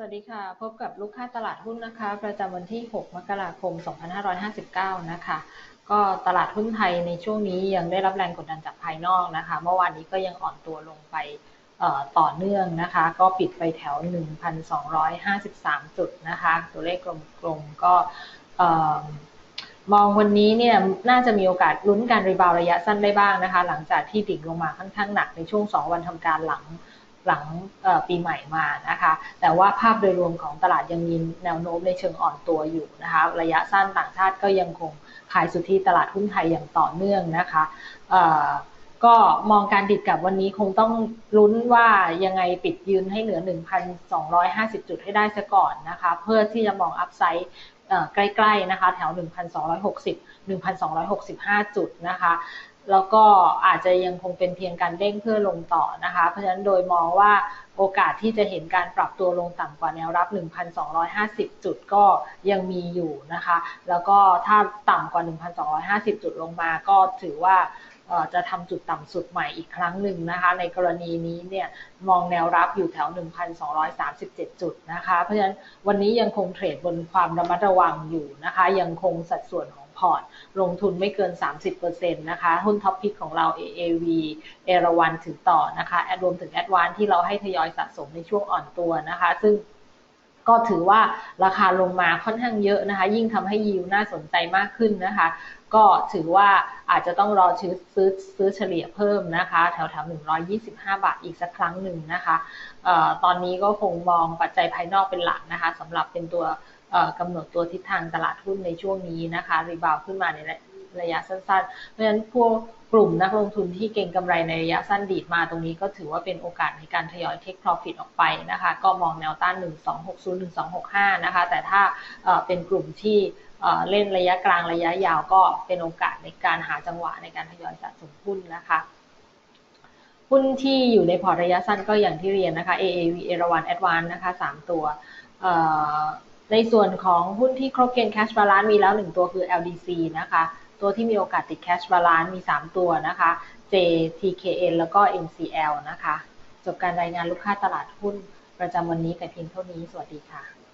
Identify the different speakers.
Speaker 1: สวัสดีค่ะ พบกับลูกค้าตลาดหุ้นนะคะ ประจำวันที่ 6 มกราคม 2559 นะคะ ก็ตลาดหุ้นไทยในช่วงนี้ยังได้รับแรงกดดันจากภายนอกนะคะ เมื่อวานนี้ก็ยังอ่อนตัวลงไปต่อเนื่องนะคะ ก็ปิดไปแถว 1,253 จุดนะคะ ตัวเลขกลมๆก็มองวันนี้เนี่ยน่าจะมีโอกาสลุ้นการรีบาวระยะสั้นได้บ้างนะคะ หลังจากที่ดิ่งลงมาค่อนข้างหนักในช่วง 2 วันทำการหลัง หลังปีใหม่มานะคะ แต่ว่าภาพโดยรวมของตลาดยังมีแนวโน้มในเชิงอ่อนตัวอยู่นะคะ ระยะสั้นต่างชาติก็ยังคงขายสุทธิตลาดหุ้นไทยอย่างต่อเนื่องนะคะก็มองการดิดกับวันนี้คงต้องลุ้นว่ายังไงปิดยืนให้เหนือ 1,250 จุดให้ได้ซะก่อนนะคะ เพื่อที่จะมองอัพไซด์ใกล้ๆนะคะ แถว 1,260 1,265 จุดนะคะ แล้วก็อาจจะยังคงเป็นเพียงการเด้งเพื่อลงต่อนะคะ เพราะฉะนั้นโดยมองว่าโอกาสที่จะเห็นการปรับตัวลงต่ำกว่าแนวรับ 1,250 จุดก็ยังมีอยู่นะคะ แล้วก็ถ้าต่ำกว่า 1,250 จุดลงมาก็ถือว่าจะทำจุดต่ำสุดใหม่อีกครั้งหนึ่งนะคะ ในกรณีนี้เนี่ยมองแนวรับอยู่แถว 1,237 จุดนะคะ เพราะฉะนั้นวันนี้ยังคงเทรดบนความระมัดระวังอยู่นะคะ ยังคงสัดส่วนของ พอร์ต ลงทุนไม่เกิน 30%นะคะ หุ้นท็อปพิกของเรา AAV เอราวันถึงต่อนะคะรวมถึงแอดวานที่เราให้ทยอยสะสมในช่วงอ่อนตัวนะคะ ซึ่งก็ถือว่าราคาลงมาค่อนข้างเยอะนะคะ ยิ่งทำให้ยิวน่าสนใจมากขึ้นนะคะ ก็ถือว่าอาจจะต้องรอซื้อซื้อซื้อเฉลี่ยเพิ่มนะคะ แถวแถว125 บาทอีกสักครั้งหนึ่งนะคะออตอนนี้ก็คงมองปัจจัยภายนอกเป็นหลักนะคะสำหรับเป็นตัว กำหนดตัวทิศทางตลาดหุ้นในช่วงนี้นะคะรีบาวขึ้นมาในระยะสั้นๆ เพราะฉะนั้นพวกกลุ่มนักลงทุนที่เก่งกำไรในระยะสั้นดีดมาตรงนี้ก็ถือว่าเป็นโอกาสในการทยอยเทคโปรฟิตออกไปนะคะ ก็มองแนวต้าน 1260 1265 นะคะ แต่ถ้าเป็นกลุ่มที่เล่นระยะกลางระยะยาวก็เป็นโอกาสในการหาจังหวะในการทยอยสะสมหุ้นนะคะหุ้นที่อยู่ในพอร์ตระยะสั้นก็อย่างที่เรียนนะคะ AAV เอราวันแอดวานนะคะ 3 ตัว ในส่วนของหุ้นที่ครบเกณฑ์ cash balance มีแล้ว 1 ตัวคือ LDC นะคะ ตัวที่มีโอกาสติด cash balance มี 3 ตัวนะคะ JTKN แล้วก็ NCL นะคะ จบการรายงานลูกค้าตลาดหุ้นประจำวันนี้แต่เพียงเท่านี้ สวัสดีค่ะ